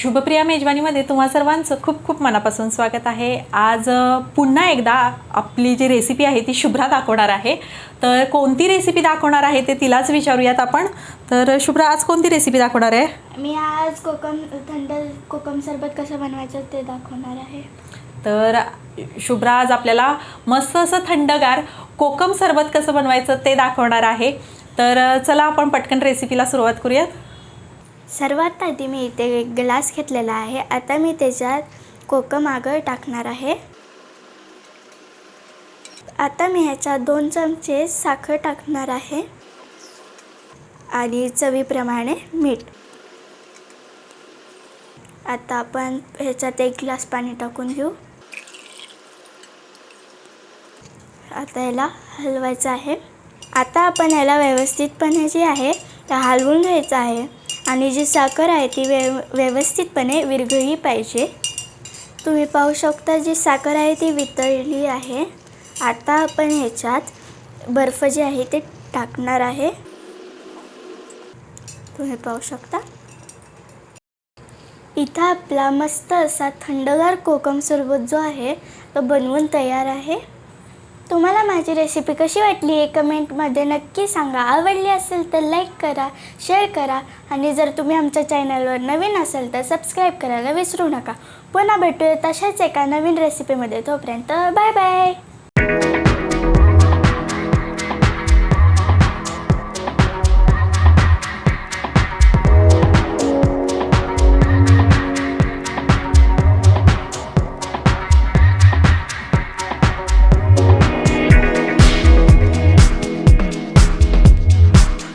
शुभप्रिया मेजवानीमध्ये तुम्हा सर्वांचं खूप खूप मनापासून स्वागत आहे. आज पुन्हा एकदा आपली जी रेसिपी आहे ती शुभ्रा दाखवणार आहे. तर कोणती रेसिपी दाखवणार आहे ते तिलाच विचारूयात आपण. तर शुभ्रा आज कोणती रेसिपी दाखवणार आहे? मी आज कोकम थंड कोकम सरबत कसं बनवायचं ते दाखवणार आहे. तर शुभ्रा आज आपल्याला मस्त असं थंडगार कोकम सरबत कसं बनवायचं ते दाखवणार आहे. तर चला आपण पटकन रेसिपीला सुरुवात करूयात. सर्वात आधी मी इथे एक ग्लास घेतलेला आहे. आता मी त्याच्यात कोकम आगळ टाकणार आहे. आता मी ह्याच्यात दोन चमचे साखर टाकणार आहे आणि चवीप्रमाणे मीठ. आता आपण ह्याच्यात एक ग्लास पाणी टाकून घेऊ. आता याला हलवायचं आहे. आता आपण याला व्यवस्थितपणे जे आहे ते हलवून घ्यायचं आहे. आणि जी साखर आहे ती व्यव व्यवस्थितपणे विरघळली पाहिजे. तुम्ही पाहू शकता जी साखर आहे ती वितळली आहे. आता आपण ह्याच्यात बर्फ जे आहे ते टाकणार आहे. तुम्ही पाहू शकता. इथं आपला मस्त असा थंडगार कोकम सरबत जो आहे तो बनवून तयार आहे. तुम्हाला माझी रेसिपी कशी वाटली आहे कमेंटमध्ये नक्की सांगा. आवडली असेल तर लाईक करा शेअर करा आणि जर तुम्ही आमच्या चॅनलवर नवीन असाल तर सबस्क्राईब करायला विसरू नका. पुन्हा भेटूया तशाच एका नवीन रेसिपीमध्ये तोपर्यंत बाय बाय